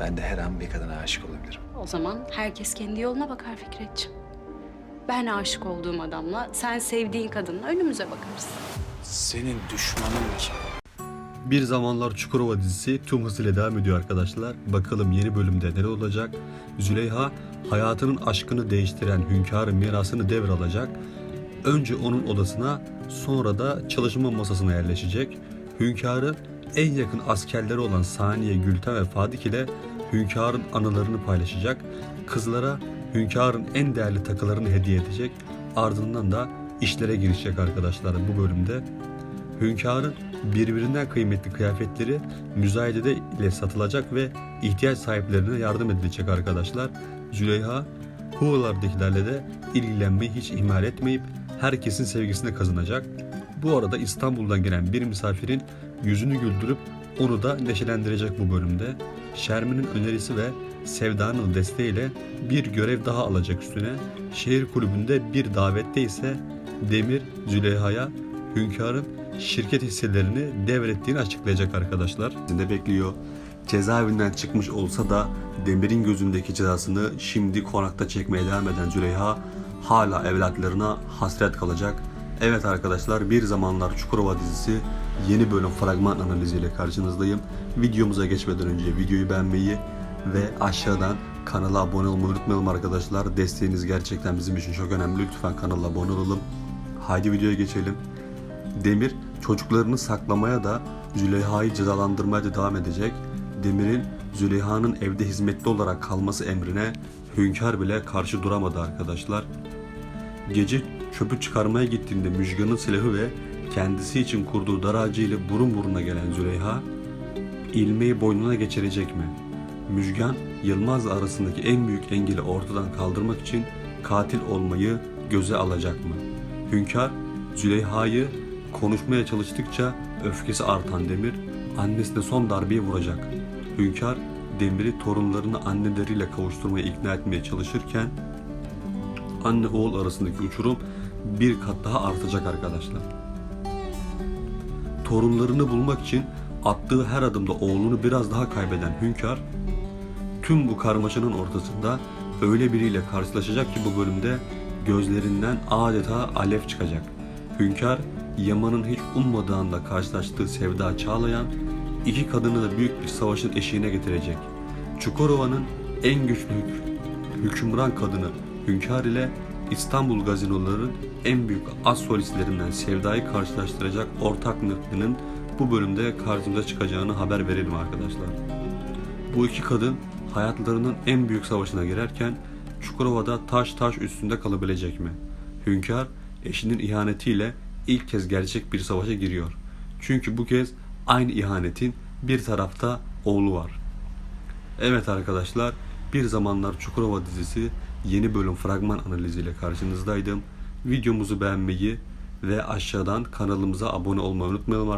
Ben de her an bir kadına aşık olabilirim. O zaman herkes kendi yoluna bakar Fikretciğim. Ben aşık olduğum adamla, sen sevdiğin kadınla önümüze bakarız. Senin düşmanın kim? Bir Zamanlar Çukurova dizisi tüm hızıyla devam ediyor arkadaşlar. Bakalım yeni bölümde neler olacak? Züleyha hayatının aşkını değiştiren hünkârın mirasını devralacak. Önce onun odasına sonra da çalışma masasına yerleşecek. Hünkârın en yakın askerleri olan Saniye, Gülten ve Fadik ile hünkârın anılarını paylaşacak. Kızlara hünkârın en değerli takılarını hediye edecek. Ardından da işlere girişecek arkadaşlar bu bölümde. Hünkârın birbirinden kıymetli kıyafetleri müzayedede ile satılacak ve ihtiyaç sahiplerine yardım edilecek arkadaşlar. Züleyha Huğalardakilerle de ilgilenmeyi hiç ihmal etmeyip herkesin sevgisini kazanacak. Bu arada İstanbul'dan gelen bir misafirin yüzünü güldürüp onu da neşelendirecek bu bölümde. Şermin'in önerisi ve Sevda'nın desteğiyle bir görev daha alacak üstüne. Şehir kulübünde bir davette ise Demir Züleyha'ya hünkârın şirket hisselerini devrettiğini açıklayacak arkadaşlar. Ne bekliyor? Cezaevinden çıkmış olsa da Demir'in gözündeki cezasını şimdi konakta çekmeye devam eden Züleyha hala evlatlarına hasret kalacak. Evet arkadaşlar bir zamanlar Çukurova dizisi yeni bölüm fragman analiziyle karşınızdayım. Videomuza geçmeden önce videoyu beğenmeyi ve aşağıdan kanala abone olmayı unutmayalım arkadaşlar. Desteğiniz gerçekten bizim için çok önemli. Lütfen kanala abone olalım. Haydi videoya geçelim. Demir çocuklarını saklamaya da Züleyha'yı cezalandırmaya da devam edecek. Demir'in Züleyha'nın evde hizmetli olarak kalması emrine hünkâr bile karşı duramadı arkadaşlar. Gece çöpü çıkarmaya gittiğinde Müjgan'ın silahı ve kendisi için kurduğu dar ağacı ile burun buruna gelen Züleyha ilmeği boynuna geçirecek mi? Müjgan, Yılmaz'la arasındaki en büyük engeli ortadan kaldırmak için katil olmayı göze alacak mı? Hünkâr, Züleyha'yı konuşmaya çalıştıkça öfkesi artan Demir, annesine son darbeyi vuracak. Hünkâr, Demir'i torunlarını anneleriyle kavuşturmaya ikna etmeye çalışırken anne oğul arasındaki uçurum bir kat daha artacak arkadaşlar. Torunlarını bulmak için attığı her adımda oğlunu biraz daha kaybeden hünkâr, tüm bu karmaşanın ortasında öyle biriyle karşılaşacak ki bu bölümde gözlerinden adeta alev çıkacak. Hünkâr, Yaman'ın hiç ummadığı anda karşılaştığı Sevda Çağlayan, iki kadını da büyük bir savaşın eşiğine getirecek. Çukurova'nın en güçlü hük- hükümran kadını Hünkâr ile İstanbul gazinoların en büyük az solistlerinden Sevda'yı karşılaştıracak ortak noktanın bu bölümde karşımıza çıkacağını haber verelim arkadaşlar. Bu iki kadın hayatlarının en büyük savaşına girerken Çukurova'da taş taş üstünde kalabilecek mi? Hünkâr eşinin ihanetiyle ilk kez gerçek bir savaşa giriyor. Çünkü bu kez aynı ihanetin bir tarafta oğlu var. Evet arkadaşlar, bir zamanlar Çukurova dizisi yeni bölüm fragman analiziyle karşınızdaydım. Videomuzu beğenmeyi ve aşağıdan kanalımıza abone olmayı unutmayalım.